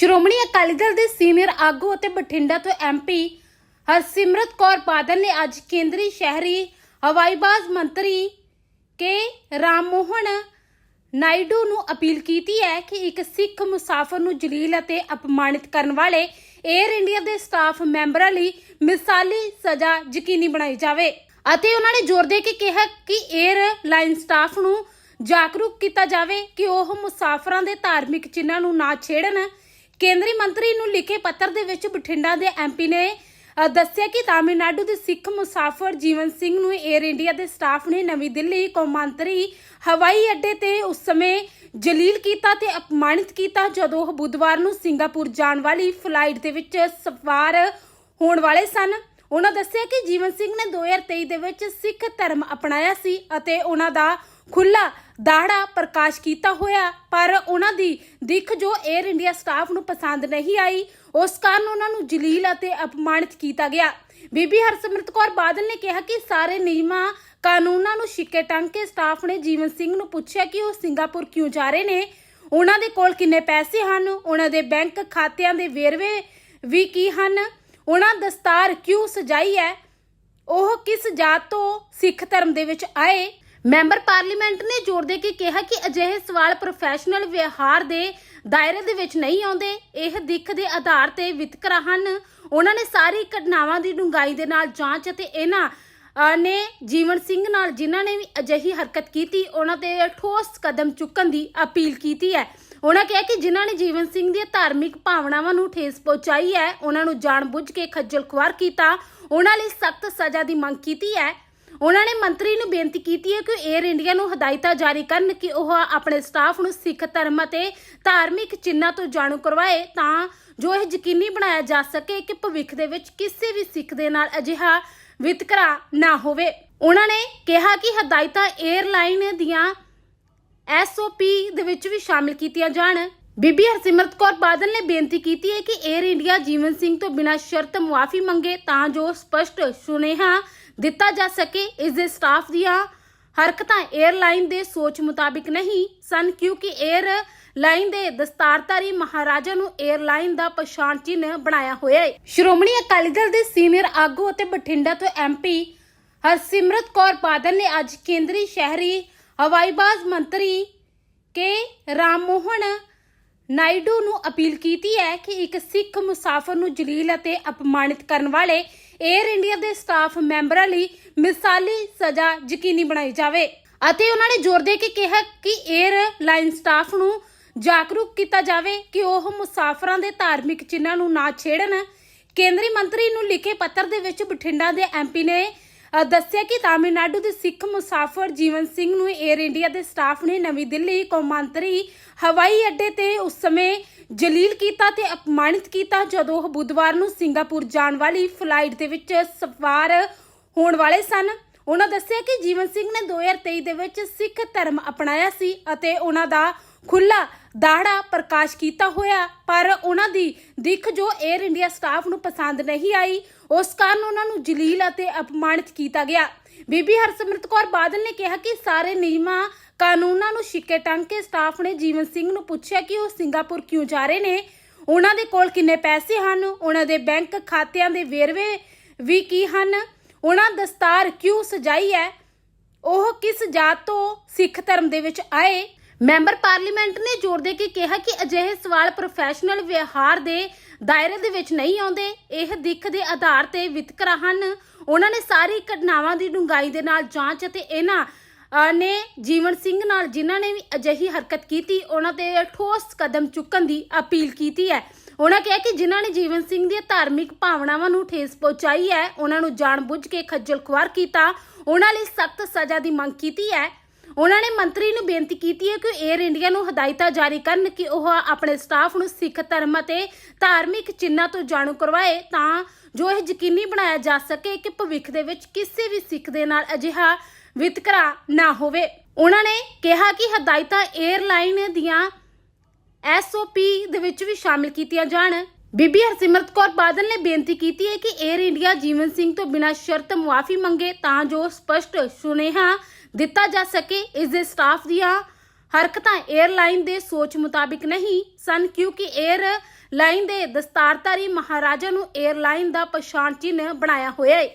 ਸ਼੍ਰੋਮਣੀ ਅਕਾਲੀ ਦਲ ਦੇ ਸੀਨੀਅਰ ਆਗੂ ਅਤੇ ਬਠਿੰਡਾ ਤੋਂ ਐਮਪੀ ਹਰਸਿਮਰਤ ਕੌਰ ਬਾਦਲ ਨੇ ਅੱਜ ਕੇਂਦਰੀ ਸ਼ਹਿਰੀ ਹਵਾਈਬਾਜ਼ ਮੰਤਰੀ ਕੇ ਰਾਮ ਨਾਇਡੂ ਨੂੰ ਅਪੀਲ ਕੀਤੀ ਹੈ ਕਿ ਇੱਕ ਸਿੱਖ ਮੁਸਾਫਰ ਨੂੰ ਜਲੀਲ ਅਤੇ ਅਪਮਾਨਿਤ ਕਰਨ ਵਾਲੇ 에ਅਰ ਇੰਡੀਆ ਦੇ ਸਟਾਫ ਮੈਂਬਰਾਂ ਲਈ ਮਿਸਾਲੀ ਸਜ਼ਾ ਯਕੀਨੀ ਬਣਾਈ ਜਾਵੇ। ਅਤੇ ਉਹਨਾਂ ਨੇ ਜ਼ੋਰ ਦੇ ਕੇ ਕਿਹਾ ਕਿ 에ਅਰ ਲਾਈਨ ਸਟਾਫ ਨੂੰ ਜਾਗਰੂਕ ਕੀਤਾ ਜਾਵੇ ਕਿ ਉਹ ਮੁਸਾਫਰਾਂ ਦੇ ਧਾਰਮਿਕ ਚਿੰਨ੍ਹਾਂ ਨੂੰ ਨਾ ਛੇੜਨ ਕੇਂਦਰੀ ਮੰਤਰੀ ਨੂੰ ਲਿਖੇ ਪੱਤਰ ਦੇ ਵਿੱਚ ਬਠਿੰਡਾ ਦੇ ਐਮਪੀ ਨੇ ਦੱਸਿਆ ਕਿ ਤਾਮਿਲਨਾਡੂ ਦੇ ਸਿੱਖ ਮੁਸਾਫਰ ਜੀਵਨ ਸਿੰਘ ਨੂੰ 에ਅਰ ਇੰਡੀਆ ਦੇ ਸਟਾਫ ਨੇ ਨਵੀਂ ਦਿੱਲੀ ਕੌਮਾਂਤਰੀ ਹਵਾਈ ਅੱਡੇ ਤੇ ਉਸ ਸਮੇਂ ਜਲੀਲ ਕੀਤਾ ਤੇ ਅਪਮਾਨਿਤ ਕੀਤਾ ਜਦੋਂ ਉਹ ਬੁੱਧਵਾਰ ਨੂੰ ਸਿੰਗਾਪੁਰ ਜਾਣ ਵਾਲੀ ਫਲਾਈਟ ਦੇ ਵਿੱਚ ਸਵਾਰ ਹੋਣ ਵਾਲੇ ਸਨ। ਉਹਨਾਂ ਦੱਸਿਆ ਕਿ ਜੀਵਨ ਸਿੰਘ ਨੇ 2023 ਦੇ ਵਿੱਚ ਸਿੱਖ ਧਰਮ ਅਪਣਾਇਆ ਸੀ ਅਤੇ ਉਹਨਾਂ ਦਾ ਖੁੱਲਾ ਦਾੜਾ ਪ੍ਰਕਾਸ਼ ਕੀਤਾ ਹੋਇਆ, ਪਰ ਉਹਨਾਂ ਦੀ ਦਿੱਖ ਜੋ 에ਅਰ ਇੰਡੀਆ ਸਟਾਫ ਨੂੰ ਪਸੰਦ ਨਹੀਂ ਆਈ, ਉਸ ਕਾਰਨ ਉਹਨਾਂ ਨੂੰ ਜਲੀਲ ਅਤੇ ਅਪਮਾਨਿਤ ਕੀਤਾ ਗਿਆ। ਬੀਬੀ ਹਰਸਿਮਰਤ ਕੌਰ ਬਾਦਲ ਨੇ ਕਿਹਾ ਕਿ ਸਾਰੇ ਨਿਯਮਾਂ, ਕਾਨੂੰਨਾਂ ਨੂੰ ਛਿੱਕੇ ਟੰਗ ਕੇ ਸਟਾਫ ਨੇ ਜੀਵਨ ਸਿੰਘ ਨੂੰ ਪੁੱਛਿਆ ਕਿ ਉਹ ਸਿੰਗਾਪੁਰ ਕਿਉਂ ਜਾ ਰਹੇ ਨੇ। ਉਹਨਾਂ ਦੇ ਕੋਲ ਕਿੰਨੇ ਪੈਸੇ ਹਨ? ਉਹਨਾਂ ਦੇ ਬੈਂਕ ਖਾਤਿਆਂ ਦੇ ਵੇਰਵੇ ਵੀ ਕੀ ਹਨ? ਉਹਨਾਂ ਦਸਤਾਰ ਕਿਉਂ ਸਜਾਈ ਹੈ? ਉਹ ਕਿਸ ਜਾਤ ਤੋਂ ਸਿੱਖ ਧਰਮ ਦੇ ਵਿੱਚ ਆਏ? ਮੈਂਬਰ ਪਾਰਲੀਮੈਂਟ ਨੇ ਜ਼ੋਰ ਦੇ ਕੇ ਕਿਹਾ ਕਿ ਅਜਿਹੇ ਸਵਾਲ ਪ੍ਰੋਫੈਸ਼ਨਲ ਵਿਹਾਰ ਦੇ ਦਾਇਰੇ ਦੇ ਵਿੱਚ ਨਹੀਂ ਆਉਂਦੇ। ਇਹ ਦਿੱਖ ਦੇ ਆਧਾਰ ਤੇ ਵਿਤਕਰਾ ਹਨ। ਉਹਨਾਂ ਨੇ ਸਾਰੀ ਘਟਨਾਵਾਂ ਦੀ ਡੂੰਘਾਈ ਦੇ ਨਾਲ ਜਾਂਚ ਅਤੇ ਇਹਨਾਂ ਨੇ ਜੀਵਨ ਸਿੰਘ ਨਾਲ ਜਿਨ੍ਹਾਂ ਨੇ ਵੀ ਅਜਿਹੀ ਹਰਕਤ ਕੀਤੀ, ਉਹਨਾਂ ਤੇ ਠੋਸ ਕਦਮ ਚੁੱਕਣ ਦੀ ਅਪੀਲ ਕੀਤੀ ਹੈ। ਉਹਨਾਂ ਕਿਹਾ ਕਿ ਜਿਨ੍ਹਾਂ ਨੇ ਜੀਵਨ ਸਿੰਘ ਦੀਆਂ ਧਾਰਮਿਕ ਭਾਵਨਾਵਾਂ ਨੂੰ ਠੇਸ ਪਹੁੰਚਾਈ ਹੈ, ਉਹਨਾਂ ਨੂੰ ਜਾਣਬੁੱਝ ਕੇ ਖੱਜਲ ਖੁਆਰ ਕੀਤਾ, ਉਹਨਾਂ ਲਈ ਸਖਤ ਸਜ਼ਾ ਦੀ ਮੰਗ ਕੀਤੀ ਹੈ। ਉਹਨਾਂ ਨੇ ਮੰਤਰੀ ਨੂੰ ਬੇਨਤੀ ਕੀਤੀ ਹੈ ਕਿ 에ਅਰ ਇੰਡੀਆ ਨੂੰ ਹਦਾਇਤਾਂ ਜਾਰੀ ਕਰਨ ਕਿ ਉਹ ਆਪਣੇ ਸਟਾਫ ਨੂੰ ਸਿੱਖ ਧਰਮ ਅਤੇ ਧਾਰਮਿਕ ਚਿੰਨ੍ਹਾਂ ਤੋਂ ਜਾਣੂ ਕਰਵਾਏ ਤਾਂ ਜੋ ਇਹ ਯਕੀਨੀ ਬਣਾਇਆ ਜਾ ਸਕੇ ਕਿ ਭਵਿੱਖ ਦੇ ਵਿੱਚ ਕਿਸੇ ਵੀ ਸਿੱਖ ਦੇ ਨਾਲ ਅਜਿਹਾ ਵਿਤਕਰਾ ਨਾ ਹੋਵੇ। ਉਹਨਾਂ ਨੇ ਕਿਹਾ ਕਿ ਹਦਾਇਤਾਂ 에ਅਰਲਾਈਨ ਦੀਆਂ ਐਸਓਪੀ ਦੇ ਵਿੱਚ ਵੀ ਸ਼ਾਮਿਲ ਕੀਤੀਆਂ ਜਾਣ। ਬੀਬੀ ਹਰਸਿਮਰਤ ਕੌਰ ਬਾਦਲ ਨੇ ਬੇਨਤੀ ਕੀਤੀ ਹੈ ਕਿ 에ਅਰ ਇੰਡੀਆ ਜੀਵਨ ਸਿੰਘ ਤੋਂ ਬਿਨਾਂ ਸ਼ਰਤ ਮੁਆਫੀ ਮੰਗੇ ਤਾਂ ਜੋ ਸਪਸ਼ਟ ਸੁਨੇਹਾ ਦਿੱਤਾ ਜਾ ਸਕੇ। ਇਸ ਦੇ ਸਟਾਫ ਦੀਆਂ ਹਰਕਤਾਂ 에ਅਰਲਾਈਨ ਦੇ ਸੋਚ ਮੁਤਾਬਿਕ ਨਹੀਂ ਸਨ, ਕਿਉਂਕਿ 에ਅਰ ਲਾਈਨ ਦੇ ਦਸਤਾਰਧਾਰੀ ਮਹਾਰਾਜਾ ਨੂੰ 에ਅਰਲਾਈਨ ਦਾ ਪਛਾਣ ਚਿੰਨ੍ਹ ਬਣਾਇਆ ਹੋਇਆ ਹੈ। ਸ਼੍ਰੋਮਣੀ ਅਕਾਲੀ ਦਲ ਦੇ ਸੀਨੀਅਰ ਆਗੂ ਅਤੇ ਬਠਿੰਡਾ ਤੋਂ ਐਮਪੀ ਹਰਸਿਮਰਤ ਕੌਰ ਬਾਦਲ ਨੇ ਅੱਜ ਕੇਂਦਰੀ ਸ਼ਹਿਰੀ ਹਵਾਈਬਾਜ਼ ਮੰਤਰੀ ਕੇ ਰਾਮ ਮੋਹਨ ਨਾਇਡੂ ਨੂੰ ਅਪੀਲ ਕੀਤੀ ਹੈ ਕਿ ਇੱਕ ਸਿੱਖ ਮੁਸਾਫਰ ਨੂੰ ਜਲੀਲ ਅਤੇ ਅਪਮਾਨਿਤ ਕਰਨ ਵਾਲੇ 에ਅਰ ਇੰਡੀਆ ਦੇ ਸਟਾਫ ਮੈਂਬਰਾਂ ਲਈ ਮਿਸਾਲੀ ਸਜ਼ਾ ਯਕੀਨੀ ਬਣਾਈ ਜਾਵੇ ਅਤੇ ਉਹਨਾਂ ਨੇ ਜ਼ੋਰ ਦੇ ਕੇ ਕਿਹਾ ਕਿ 에ਅਰ ਲਾਈਨ ਸਟਾਫ ਨੂੰ ਜਾਗਰੂਕ ਕੀਤਾ ਜਾਵੇ ਕਿ ਉਹ ਮੁਸਾਫਰਾਂ ਦੇ ਧਾਰਮਿਕ ਚਿੰਨ੍ਹਾਂ ਨੂੰ ਨਾ ਛੇੜਨ। ਕੇਂਦਰੀ ਮੰਤਰੀ ਨੂੰ ਲਿਖੇ ਪੱਤਰ ਦੇ ਵਿੱਚ ਬਠਿੰਡਾ ਦੇ ਐਮਪੀ ਨੇ ਦੱਸਿਆ ਕਿ ਤਾਮਿਲਨਾਡੂ ਦੇ ਸਿੱਖ ਮੁਸਾਫਰ ਜੀਵਨ ਸਿੰਘ ਨੂੰ 에ਅਰ ਇੰਡੀਆ ਦੇ ਸਟਾਫ ਨੇ ਨਵੀਂ ਦਿੱਲੀ ਕੌਮਾਂਤਰੀ ਹਵਾਈ ਅੱਡੇ ਤੇ ਉਸ ਸਮੇਂ ਜਲੀਲ ਕੀਤਾ ਤੇ ਅਪਮਾਨਿਤ ਕੀਤਾ, ਜਦੋਂ ਉਹ ਬੁੱਧਵਾਰ ਨੂੰ ਸਿੰਗਾਪੁਰ ਜਾਣ ਵਾਲੀ ਫਲਾਈਟ ਦੇ ਵਿੱਚ ਸਵਾਰ ਹੋਣ ਵਾਲੇ ਸਨ। ਉਹਨਾਂ ਦੱਸਿਆ ਕਿ ਜੀਵਨ ਸਿੰਘ ਨੇ 2023 ਦੇ ਵਿੱਚ ਸਿੱਖ ਧਰਮ ਅਪਣਾਇਆ ਸੀ ਅਤੇ ਉਹਨਾਂ ਦਾ ਖੁੱਲਾ ਦਾੜਾ ਪ੍ਰਕਾਸ਼ ਕੀਤਾ ਹੋਇਆ, ਪਰ ਉਹਨਾਂ ਦੀ ਦਿੱਖ ਜੋ 에ਅਰ ਇੰਡੀਆ ਸਟਾਫ ਨੂੰ ਪਸੰਦ ਨਹੀਂ ਆਈ, ਉਸ ਕਾਰਨ ਉਹਨਾਂ ਨੂੰ ਜਲੀਲ ਅਤੇ ਅਪਮਾਨਿਤ ਕੀਤਾ ਗਿਆ। ਬੀਬੀ ਹਰਸਿਮਰਤ ਕੌਰ ਬਾਦਲ ਨੇ ਕਿਹਾ ਕਿ ਸਾਰੇ ਨਿਯਮਾਂ, ਕਾਨੂੰਨਾਂ ਨੂੰ ਛਿੱਕੇ ਟੰਗ ਕੇ ਸਟਾਫ ਨੇ ਜੀਵਨ ਸਿੰਘ ਨੂੰ ਪੁੱਛਿਆ ਕਿ ਉਹ ਸਿੰਗਾਪੁਰ ਕਿਉਂ ਜਾ ਰਹੇ ਨੇ? ਉਹਨਾਂ ਦੇ ਕੋਲ ਕਿੰਨੇ ਪੈਸੇ ਹਨ? ਉਹਨਾਂ ਦੇ ਬੈਂਕ ਖਾਤਿਆਂ ਦੇ ਵੇਰਵੇ ਵੀ ਕੀ ਹਨ? ਉਹਨਾਂ ਦਸਤਾਰ ਕਿਉਂ ਸਜਾਈ ਹੈ? ਉਹ ਕਿਸ ਜਾਤ ਤੋਂ ਸਿੱਖ ਧਰਮ ਦੇ ਵਿੱਚ ਆਏ? ਮੈਂਬਰ ਪਾਰਲੀਮੈਂਟ ਨੇ ਜ਼ੋਰ ਦੇ ਕੇ ਕਿਹਾ ਕਿ ਅਜਿਹੇ ਸਵਾਲ ਪ੍ਰੋਫੈਸ਼ਨਲ ਵਿਵਹਾਰ ਦੇ ਦਾਇਰੇ ਦੇ ਵਿੱਚ ਨਹੀਂ ਆਉਂਦੇ। ਇਹ ਦਿੱਖ ਦੇ ਆਧਾਰ ਤੇ ਵਿਤਕਰਾ ਹਨ। ਉਹਨਾਂ ਨੇ ਸਾਰੀ ਘਟਨਾਵਾਂ ਦੀ ਡੂੰਘਾਈ ਦੇ ਨਾਲ ਜਾਂਚ ਅਤੇ ਇਹਨਾਂ ਨੇ ਜੀਵਨ ਸਿੰਘ ਨਾਲ ਜਿਨ੍ਹਾਂ ਨੇ ਵੀ ਅਜਿਹੀ ਹਰਕਤ ਕੀਤੀ, ਉਹਨਾਂ ਤੇ ਠੋਸ ਕਦਮ ਚੁੱਕਣ ਦੀ ਅਪੀਲ ਕੀਤੀ ਹੈ। ਉਹਨਾਂ ਕਿਹਾ ਕਿ ਜਿਨ੍ਹਾਂ ਨੇ ਜੀਵਨ ਸਿੰਘ ਦੀਆਂ ਧਾਰਮਿਕ ਭਾਵਨਾਵਾਂ ਨੂੰ ਠੇਸ ਪਹੁੰਚਾਈ ਹੈ, ਉਹਨਾਂ ਨੂੰ ਜਾਣਬੁੱਝ ਕੇ ਖੱਜਲ ਖੁਆਰ ਕੀਤਾ, ਉਹਨਾਂ ਲਈ ਸਖਤ ਸਜ਼ਾ ਦੀ ਮੰਗ ਕੀਤੀ ਹੈ। ਉਹਨਾਂ ਨੇ ਮੰਤਰੀ ਨੂੰ ਬੇਨਤੀ ਕੀਤੀ ਹੈ ਕਿ 에ਅਰ ਇੰਡੀਆ ਨੂੰ ਹਦਾਇਤਾਂ ਜਾਰੀ ਕਰਨ ਕਿ ਉਹ ਆਪਣੇ ਸਟਾਫ ਨੂੰ ਸਿੱਖ ਧਰਮ ਅਤੇ ਧਾਰਮਿਕ ਚਿੰਨ੍ਹਾਂ ਤੋਂ ਜਾਣੂ ਕਰਵਾਏ ਤਾਂ ਜੋ ਇਹ ਯਕੀਨੀ ਬਣਾਇਆ ਜਾ ਸਕੇ ਕਿ ਭਵਿੱਖ ਦੇ ਵਿੱਚ ਕਿਸੇ ਵੀ ਸਿੱਖ ਦੇ ਨਾਲ ਅਜਿਹਾ ਵਿਤਕਰਾ ਨਾ ਹੋਵੇ। ਉਹਨਾਂ ਨੇ ਕਿਹਾ ਕਿ ਹਦਾਇਤਾਂ 에ਅਰਲਾਈਨ ਦੀਆਂ ਐਸਓਪੀ ਦੇ ਵਿੱਚ ਵੀ ਸ਼ਾਮਿਲ ਕੀਤੀਆਂ ਜਾਣ। ਬੀਬੀ ਹਰਸਿਮਰਤ ਕੌਰ ਬਾਦਲ ਨੇ ਬੇਨਤੀ ਕੀਤੀ ਹੈ ਕਿ 에ਅਰ ਇੰਡੀਆ ਜੀਵਨ ਸਿੰਘ ਤੋਂ ਬਿਨਾਂ ਸ਼ਰਤ ਮੁਆਫੀ ਮੰਗੇ ਤਾਂ ਜੋ ਸਪਸ਼ਟ ਸੁਨੇਹਾ ਦਿੱਤਾ ਜਾ ਸਕੇ। ਇਸ ਦੇ ਸਟਾਫ ਦੀਆਂ ਹਰਕਤਾਂ 에ਅਰਲਾਈਨ ਦੇ ਸੋਚ ਮੁਤਾਬਿਕ ਨਹੀਂ ਸਨ, ਕਿਉਂਕਿ 에ਅਰ ਲਾਈਨ ਦੇ ਦਸਤਾਰਧਾਰੀ ਮਹਾਰਾਜਾ ਨੂੰ 에ਅਰਲਾਈਨ ਦਾ ਪਛਾਣ ਚਿੰਨ੍ਹ ਬਣਾਇਆ ਹੋਇਆ ਹੈ।